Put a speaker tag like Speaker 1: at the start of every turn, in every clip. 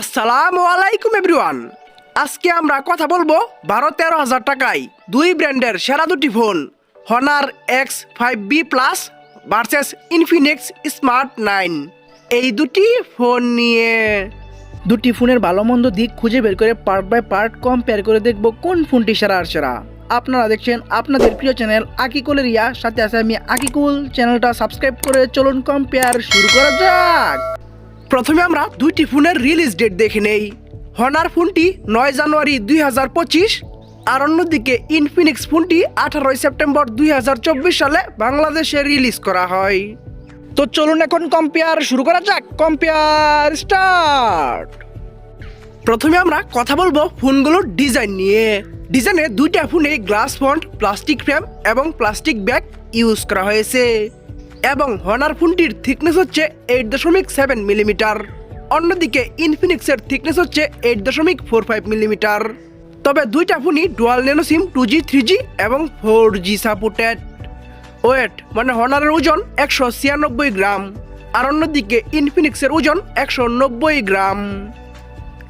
Speaker 1: আসসালামু আলাইকুম, এভরিওয়ান। আজকে আমরা কথা বলব বারো তেরো হাজার টাকায় দুই ব্র্যান্ডের সেরা দুটি phone Honor X five B plus versus Infinix smart nine এই দুটি ফোন নিয়ে
Speaker 2: দুটি ফোনের ভালো মন্দ দিক খুঁজে বের করে পার্ট বাই পার্ট কম্পেয়ার করে দেখব কোন ফোনটি সেরা আর সেরা। আপনারা দেখছেন আপনাদের প্রিয় চ্যানেল আকিকুলের ইয়া সাথে আছে আমি আকিকুল। চ্যানেলটা সাবস্ক্রাইব করে চলুন কম্পেয়ার শুরু করা যাক।
Speaker 1: প্রথমে আমরা দুইটি ফোনের রিলিজ ডেট দেখে নেই। হনার ফোনটি নয় জানুয়ারি দুই হাজার পঁচিশ আর অন্যদিকে ইনফিনিক্স ফোনটি আঠারোই সেপ্টেম্বর দুই হাজার চব্বিশ সালে বাংলাদেশে রিলিজ করা হয়।
Speaker 2: তো চলুন এখন কম্পেয়ার শুরু করা যাক। কম্পেয়ার স্টার্ট
Speaker 1: প্রথমে আমরা কথা বলব ফোনগুলোর ডিজাইন নিয়ে। ডিজাইনে দুইটা ফোনে গ্লাস ফন্ট প্লাস্টিক ফ্রেম এবং প্লাস্টিক ব্যাগ ইউজ করা হয়েছে। এবং হনার ফোনটির থিকনেস হচ্ছে এইট দশমিক সেভেন মিলিমিটার অন্যদিকে ইনফিনিক্সের থিকনেস হচ্ছে এইট দশমিক ফোর ফাইভ মিলিমিটার তবে দুইটা ফোনই dual nano SIM two G three G এবং ফোর জি সাপোর্টেড ওয়েট মানে হনারের ওজন একশো ছিয়ানব্বই গ্রাম। আর অন্যদিকে ইনফিনিক্সের ওজন একশো নব্বই গ্রাম।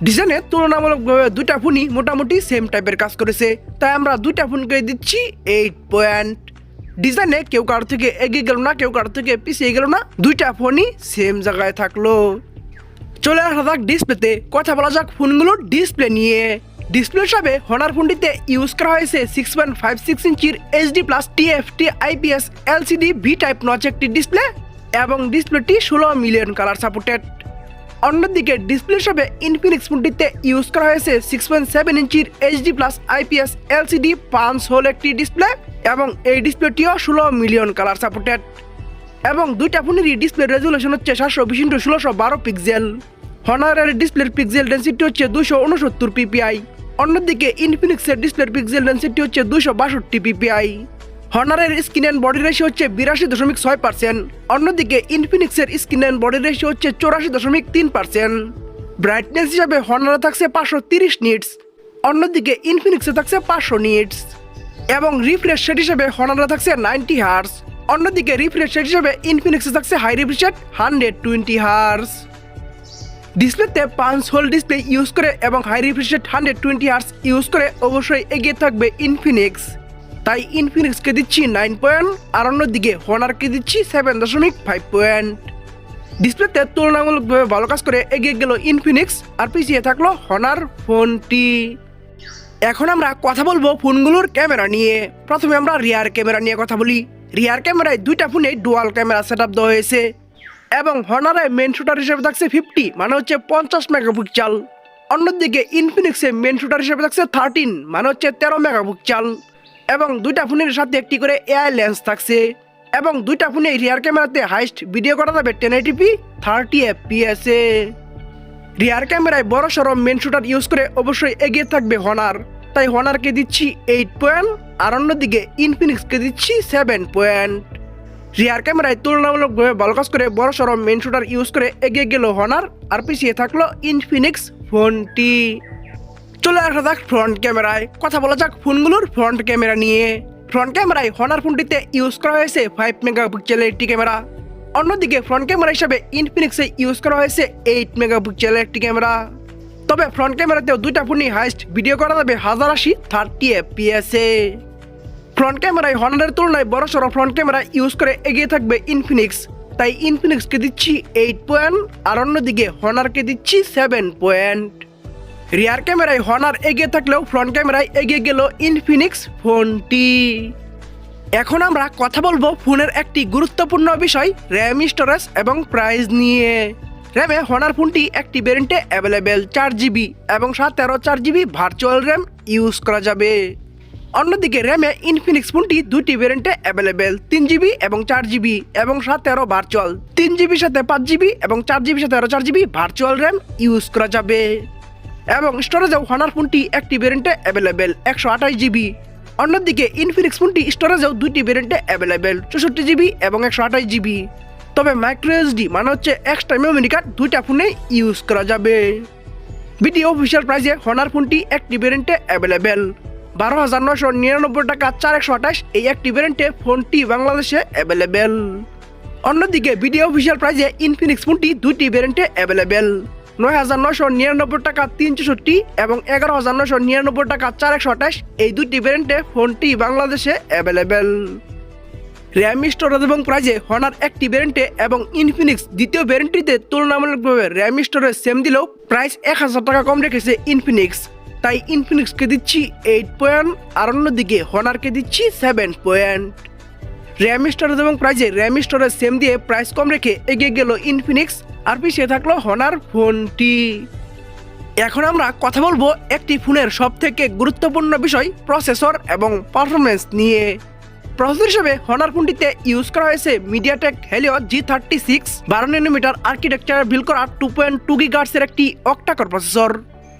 Speaker 1: ডিজাইনে তুলনামূলকভাবে দুইটা ফোনই মোটামুটি সেম টাইপের কাজ করেছে। তাই আমরা দুইটা ফোনকে দিচ্ছি এইট পয়েন্ট ডিজাইনে কেউ কারও থেকে এগিয়ে গেল না, কেউ কারও থেকে পিছিয়ে গেল না, দুইটা ফোনই সেম জায়গায় থাকল। চলে আসা যাক ডিসপ্লেতে, কথা বলা যাক ফোনগুলোর ডিসপ্লে নিয়ে। ডিসপ্লে হিসাবে হনার ফোনটিতে ইউজ করা হয়েছে সিক্স পয়েন্ট ফাইভ সিক্স ইঞ্চির HD plus TFT IPS LCD V type notch একটি ডিসপ্লে এবং ডিসপ্লেটি ষোলো মিলিয়ন কালার সাপোর্টেড অন্যদিকে ডিসপ্লে হিসাবে ইনফিনিক্স ফোনটিতে ইউজ করা হয়েছে সিক্স পয়েন্ট সেভেন ইঞ্চির এইচডি প্লাস আইপিএস এলসিডি পাঁচ হোল একটি ডিসপ্লে এবং এই ডিসপ্লেটিও ষোলো মিলিয়ন কালার সাপোর্টেড এবং দুইটা ফোনেরই ডিসপ্লে রেজুলেশন হচ্ছে সাতশো বিশ ইন্টু ষোলোশো বারো পিক্সেল হনারের ডিসপ্লের পিক্সেল ডেন্সিটি হচ্ছে দুশো উনসত্তর পিপিআই অন্যদিকে ইনফিনিক্সের ডিসপ্লের পিক্সেল ডেন্সিটি হচ্ছে দুশো বাষট্টি পিপিআই হনারের স্ক্রিন অ্যান্ড বডি রেশিও হচ্ছে বিরাশি দশমিক ছয় পার্সেন্ট অন্যদিকে ইনফিনিক্সের স্ক্রিন অ্যান্ড বডি রেশিও হচ্ছে চৌরাশি দশমিক তিন পার্সেন্ট ব্রাইটনেস হিসাবে হনারে থাকছে পাঁচশো তিরিশ নিটস অন্যদিকে ইনফিনিক্সে থাকছে পাঁচশো নিটস এবং রিফ্রেশ সেট হিসেবে হনারে থাকছে নাইনটি হার্স অন্যদিকে রিফ্রেশ সেট হিসেবে ইনফিনিক্সে থাকছে high refresh hundred twenty hertz ডিসপ্লেতে পাঁচ হোল ডিসপ্লে ইউজ করে এবং high refreshed hundred twenty hertz use করে অবশ্যই এগিয়ে থাকবে ইনফিনিক্স তাই ইনফিনিক্সকে দিচ্ছি নাইন পয়েন্ট আর অন্যদিকে হনারকে দিচ্ছি সেভেন দশমিক ফাইভ পয়েন্ট ডিসপ্লেতে তুলনামূলকভাবে ভালো কাজ করে এগিয়ে গেল ইনফিনিক্স আর পিছিয়ে থাকল হনার ফোনটি এখন আমরা কথা বলব ফোনগুলোর ক্যামেরা নিয়ে। প্রথমে আমরা রিয়ার ক্যামেরা নিয়ে কথা বলি। রিয়ার ক্যামেরায় দুইটা ফোনে ডুয়াল ক্যামেরা সেট আপ দেওয়া হয়েছে। এবং হনারে মেন শুটার হিসেবে থাকছে ফিফটি মানে হচ্ছে পঞ্চাশ মেগাপিক্সেল অন্যদিকে ইনফিনিক্সে মেন শুটার হিসেবে থাকছে থার্টিন মানে হচ্ছে তেরো মেগাপিক্সেল এবং দুইটা ফোনের সাথে একটি করে এআই লেন্স থাকছে। এবং দুইটা ফোনে রিয়ার ক্যামেরাতে হাইস্ট ভিডিও করা যাবে টেন এইটিপি থার্টি এফপিএসে রিয়ার ক্যামেরায় বড় সড়ো মেন শুটার ইউজ করে অবশ্যই এগিয়ে থাকবে হনার তাই হনারকে দিচ্ছি এইট পয়েন্ট আর অন্যদিকে ইনফিনিক্সকে দিচ্ছি সেভেন পয়েন্ট রিয়ার ক্যামেরায় তুলনামূলকভাবে ভালো কাজ করে বড় সড়ো মেন শুটার ইউজ করে এগিয়ে গেল হনার আর পিছিয়ে থাকল ইনফিনিক্স ফোনটি। চলে আসা যাক ফ্রন্ট ক্যামেরায়। কথা বলা যাক ফোনগুলোর ফ্রন্ট ক্যামেরা নিয়ে। ফ্রন্ট ক্যামেরায় হনার ফোনটিতে ইউজ করা হয়েছে ফাইভ মেগা মেগাপিক্সেলের একটি ক্যামেরা। অন্যদিকে ফ্রন্ট ক্যামেরা হিসাবে ইনফিনিক্সে ইউজ করা হয়েছে এইট মেগাপিক্সেলের একটি ক্যামেরা তবে ফ্রন্ট ক্যামেরাতেও দুইটা ফোনই হাইস্ট ভিডিও করা যাবে হাজার আশি থার্টি এফপিএসে ফ্রন্ট ক্যামেরায় হনারের তুলনায় বড় সড়ো ফ্রন্ট ক্যামেরা ইউজ করে এগিয়ে থাকবে ইনফিনিক্স তাই ইনফিনিক্সকে দিচ্ছি এইট পয়েন্ট আর অন্যদিকে হনারকে দিচ্ছি সেভেন পয়েন্ট রিয়ার ক্যামেরায় হনার এগিয়ে থাকলেও ফ্রন্ট ক্যামেরায় এগিয়ে গেল ইনফিনিক্স ফোনটি এখন আমরা কথা বলব ফোনের একটি গুরুত্বপূর্ণ বিষয় র্যাম স্টোরেজ এবং প্রাইস নিয়ে। র্যামে হনার ফোনটি একটি ভ্যারিয়েন্টে অ্যাভেলেবেল চার জিবি এবং সাত তেরো চার জিবি ভার্চুয়াল র্যাম ইউজ করা যাবে। অন্যদিকে র্যামে ইনফিনিক্স ফোনটি দুটি ভ্যারিয়েন্টে অ্যাভেলেবেল তিন জিবি এবং চার জিবি এবং সাত তেরো ভার্চুয়াল তিন জিবির সাথে পাঁচ জিবি এবং চার জিবির সাথে আরও চার জিবি ভার্চুয়াল র্যাম ইউজ করা যাবে। এবং স্টোরেজেও হনার ফোনটি একটি ভ্যারিয়েন্টে অ্যাভেলেবেল একশো আঠাশ জিবি অন্যদিকে ইনফিনিক্স ফোনটি স্টোরেজেও দুইটি ভ্যারিয়েন্টে অ্যাভেলেবেল চৌষট্টি জিবি এবং একশো আঠাশ জিবি তবে মাইক্রো এসডি মানে হচ্ছে এক্সট্রা মেমোরি কার্ড দুইটা ফোনে ইউজ করা যাবে। বিডি অফিসিয়াল প্রাইসে হনার ফোনটি একটি ভ্যারিয়েন্টে অ্যাভেলেবেল বারো হাজার নশো নিরানব্বই টাকা চার একশো আঠাশ এই একটি ভ্যারিয়েন্টে ফোনটি বাংলাদেশে অ্যাভেলেবেল অন্যদিকে বিডি অফিসিয়াল প্রাইসে ইনফিনিক্স ফোনটি দুইটি ভ্যারিয়েন্টে অ্যাভেলেবেল নয় হাজার নয়শো নিরানব্বই টাকা তিন চৌষট্টি এবং এগারো হাজার নয়শো নিরানব্বই টাকা চার একশো আঠাশ। এই দুটি ভ্যারিয়েন্টে ফোনটি বাংলাদেশে অ্যাভেলেবেল র্যাম স্টোরেজ এবং প্রাইজে হনার একটি ভ্যারিয়েন্টে এবং ইনফিনিক্স দ্বিতীয় ভ্যারিয়েন্টটিতে তুলনামূলকভাবে র্যাম স্টোরেজ সেম দিলেও প্রাইস এক হাজার টাকা কম রেখেছে ইনফিনিক্স তাই ইনফিনিক্সকে দিচ্ছি এইট পয়েন্ট আর অন্যদিকে হনারকে দিচ্ছি সেভেন পয়েন্ট র্যাম স্টোরেজ এবং প্রাইজে র্যাম স্টোরেজ সেম দিয়ে প্রাইস কম রেখে এগিয়ে গেল ইনফিনিক্স আর পিছিয়ে থাকল হনার ফোনটি। এখন আমরা কথা বলব একটি ফোনের সব থেকে গুরুত্বপূর্ণ বিষয় প্রসেসর এবং পারফরমেন্স নিয়ে। প্রসেসর হিসেবে হনার ফোনটিতে ইউজ করা হয়েছে MediaTek Helio G thirty six বারো নানোমিটার আর্কিটেকচার বিল করা টু পয়েন্ট টু গিগার্সের একটি অক্টাকর প্রসেসর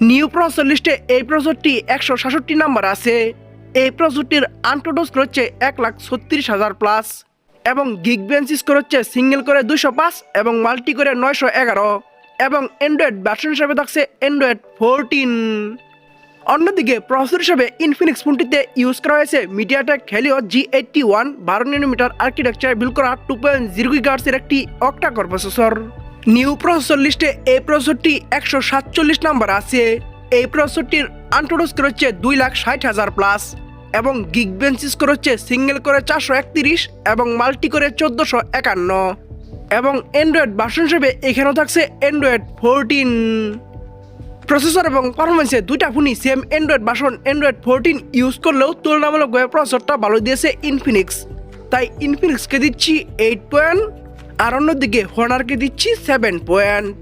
Speaker 1: নিউ প্রসেসর লিস্টে এই প্রসেসরটি একশো সাতষট্টি নাম্বার আছে। এই প্রসেসরটির আন্টোডোস রয়েছে এক লাখ ছত্রিশ হাজার প্লাস এবং গিগ বেঞ্চ স্কোর হচ্ছে সিঙ্গেল করে দুশো পাঁচ এবং মাল্টি করে নয়শো এগারো এবং অ্যান্ড্রয়েড ভার্সন হিসাবে থাকছে অ্যান্ড্রয়েড ফোরটিন। অন্যদিকে প্রসেসর হিসেবে ইনফিনিক্স ফোনটিতে ইউজ করা হয়েছে MediaTek Helio G eighty one বারো নানোমিটার আর্কিটেকচার বিল করা টু পয়েন্ট জিরো গিগার্সের একটি অক্টাকর প্রসেসর নিউ প্রসেসর লিস্টে এই প্রসেসরটি একশো সাতচল্লিশ নাম্বার আছে। এই প্রসেসরটির আন্টোডোস হচ্ছে দুই লাখ ষাট হাজার প্লাস এবং গিগ বেঞ্চ স্কোর হচ্ছে সিঙ্গেল করে চারশো একত্রিশ এবং মাল্টি করে চোদ্দোশো একান্ন। এবং অ্যান্ড্রয়েড ভার্সন হিসেবে এখানেও থাকছে অ্যান্ড্রয়েড ফোরটিন প্রসেসর এবং পারফরমেন্সে দুইটা ফোনই same Android version Android fourteen use করলেও তুলনামূলকভাবে প্রসেসরটা ভালো দিয়েছে ইনফিনিক্স তাই ইনফিনিক্সকে দিচ্ছি এইট পয়েন্ট আর অন্যদিকে হনারকে দিচ্ছি সেভেন পয়েন্ট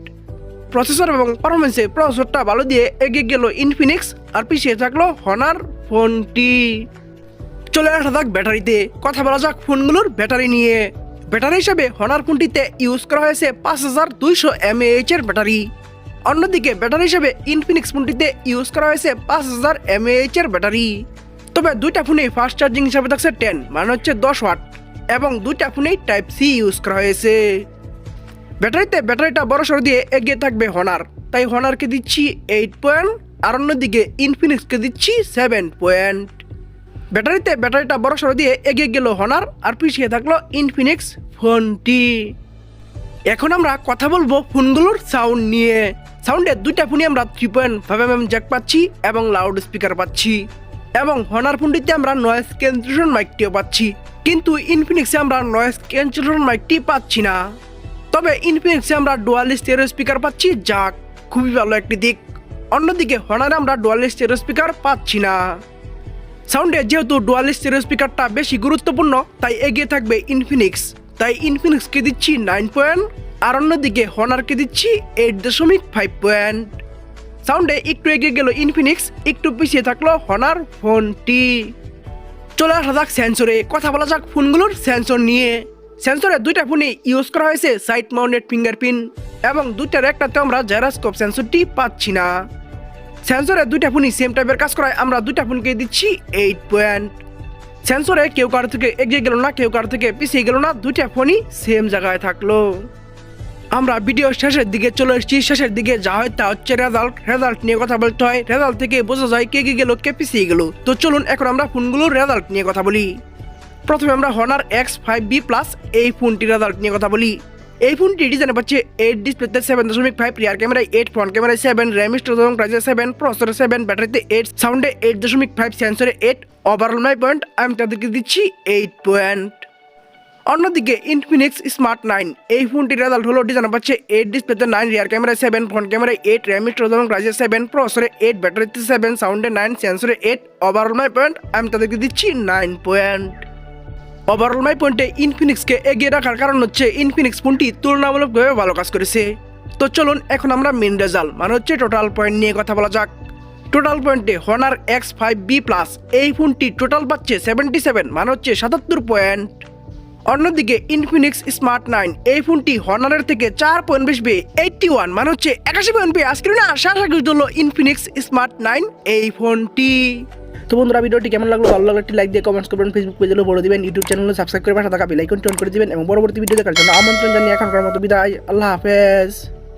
Speaker 1: প্রসেসর এবং পারফরমেন্সে প্রসেসরটা ভালো দিয়ে এগিয়ে গেল ইনফিনিক্স আর পিছিয়ে থাকল হনার ফোনটি। চলে আসা যাক ব্যাটারিতে। কথা বলা যাক ফোনগুলোর ব্যাটারি নিয়ে। ব্যাটারি হিসাবে হনার ফোনটিতে ইউজ করা হয়েছে পাঁচ হাজার দুইশো এমএএইচ এর ব্যাটারি। অন্যদিকে ব্যাটারি হিসেবে ইনফিনিক্স ফোনটিতে ইউজ করা হয়েছে পাঁচ হাজার এমএএইচ এর ব্যাটারি। তবে দুইটা ফোনেই ফাস্ট চার্জিং হিসাবে থাকছে টেন মানে হচ্ছে দশ ওয়াট এবং দুইটা ফোনেই টাইপ সি ইউজ করা হয়েছে। ব্যাটারিতে ব্যাটারিটা বড় সড় দিয়ে এগিয়ে থাকবে হনার তাই হনারকে দিচ্ছি এইট পয়েন্ট আর অন্যদিকে ইনফিনিক্সকে দিচ্ছি সেভেন পয়েন্ট ব্যাটারিতে ব্যাটারিটা বড় সড়ো দিয়ে এগিয়ে গেল হনার আর পিছিয়ে থাকল ইনফিনিক্স ফোনটি এখন আমরা কথা বলব ফোনগুলোর সাউন্ড নিয়ে। সাউন্ডে দুইটা ফোনই আমরা three point five M jack পাচ্ছি এবং লাউড স্পিকার পাচ্ছি। এবং হনার ফোনটিতে আমরা নয়েজ ক্যান্সেলেশন মাইকটিও পাচ্ছি। কিন্তু ইনফিনিক্সে আমরা নয়েজ ক্যান্সেলেশন মাইকটি পাচ্ছি না। তবে ইনফিনিক্সে আমরা ডুয়াল স্টেরিও স্পিকার পাচ্ছি, যা খুবই ভালো একটি দিক। অন্যদিকে হনারে আমরা ডুয়াল স্টেরিও স্পিকার পাচ্ছি না। সাউন্ডে যেহেতু ডুয়াল স্টেরিও স্পিকারটা বেশি গুরুত্বপূর্ণ, তাই এগিয়ে থাকবে ইনফিনিক্স তাই ইনফিনিক্সকে দিচ্ছি নাইন পয়েন্ট আর অন্যদিকে হনারকে দিচ্ছি এইট দশমিক ফাইভ পয়েন্ট সাউন্ডে একটু এগিয়ে গেল ইনফিনিক্স একটু পিছিয়ে থাকল হনার ফোনটি চলে আসা যাক সেন্সরে কথা বলা যাক ফোনগুলোর সেন্সর নিয়ে। সেন্সরে দুইটা ফোনে ইউজ করা হয়েছে সাইড মাউন্টেড ফিঙ্গারপ্রিন্ট এবং দুইটার একটাতে আমরা জাইরাস্কোপ সেন্সরটি পাচ্ছি না। সেন্সরে দুইটা ফোনই সেম টাইপের কাজ করায়, আমরা দুইটা ফোনকে দিচ্ছি এইট পয়েন্ট সেন্সরে কেউ কারও থেকে এগিয়ে গেল না, কেউ কারও থেকে পিছিয়ে গেল না, দুইটা ফোনই সেম জায়গায় থাকল। আমরা ভিডিও শেষের দিকে চলে এসেছি, শেষের দিকে যা হয় তা হচ্ছে রেজাল্ট রেজাল্ট নিয়ে কথা বলতে হয়। রেজাল্ট থেকে বোঝা যায় কে কে গেল, কে পিছিয়ে গেল। তো চলুন এখন আমরা ফোনগুলোর রেজাল্ট নিয়ে কথা বলি। প্রথমে আমরা Honor X five B plus এই ফোনটির রেজাল্ট নিয়ে কথা বলি। এই ফোনটি ডিজাইন পাচ্ছে এইট ডিসপ্লেতে সেভেন দশমিক ফাইভ রিয়ার ক্যামেরায় এইট ফ্রন্ট ক্যামেরায় সেভেন র্যাম স্টোরেজ এবং সেভেন প্রসেসরে সেভেন ব্যাটারিতে এইট সাউন্ডে এইট দশমিক ফাইভ সেন্সরে এইট ওভারঅল মাই পয়েন্ট আমি তাদেরকে দিচ্ছি এইট পয়েন্ট অন্যদিকে ইনফিনিক্স স্মার্ট নাইন এই ফোনটির রেজাল্ট হলো ডিজাইন পাচ্ছে এইট ডিসপ্লেতে নাইন রিয়ার ক্যামেরায় সেভেন ফ্রন্ট ক্যামেরায় এইট র্যাম স্টোরেজ এবং প্রাইসে সেভেন প্রসেসরে এইট ব্যাটারিতে সেভেন সাউন্ডে নাইন সেন্সরে এইট ওভারঅল মাই পয়েন্ট আমি তাদেরকে দিচ্ছি নাইন পয়েন্ট ওভারঅল মাই পয়েন্টে ইনফিনিক্সকে এগিয়ে রাখার কারণ হচ্ছে ইনফিনিক্স ফোনটি তুলনামূলকভাবে ভালো কাজ করেছে। তো চলুন, এখন আমরা মেন রেজাল্ট মানে হচ্ছে টোটাল পয়েন্ট নিয়ে কথা বলা যাক। টোটাল পয়েন্টে Honor X five B plus এই ফোনটি টোটাল পাচ্ছে সেভেন্টি সেভেন মানে হচ্ছে সাতাত্তর পয়েন্ট অন্যদিকে ইনফিনিক্স স্মার্ট নাইন এই ফোনটি হর্নারের থেকে চার পয়েন্ট বেশ বি এইটটি ওয়ান মানে হচ্ছে একাশি পয়েন্ট পেয়ে আজকে না করি হলো ইনফিনিক্স স্মার্ট নাইন এই ফোনটি।
Speaker 2: তো বন্ধুরা, ভিডিওটি কেমন লাগল? ভালো লাগল একটি লাইক দিয়ে কমেন্টস করবেন ফেসবুক পেজে বলে দিবেন ইউটিউব চ্যানেলে সাবস্ক্রাইব করে পাশে থাকা বেল আইকন অন করে দিবেন এবং পরবর্তী ভিডিও দেখার জন্য আমন্ত্রণ জানিয়ে এখনকার মতো বিদায়। আল্লাহ হাফেজ।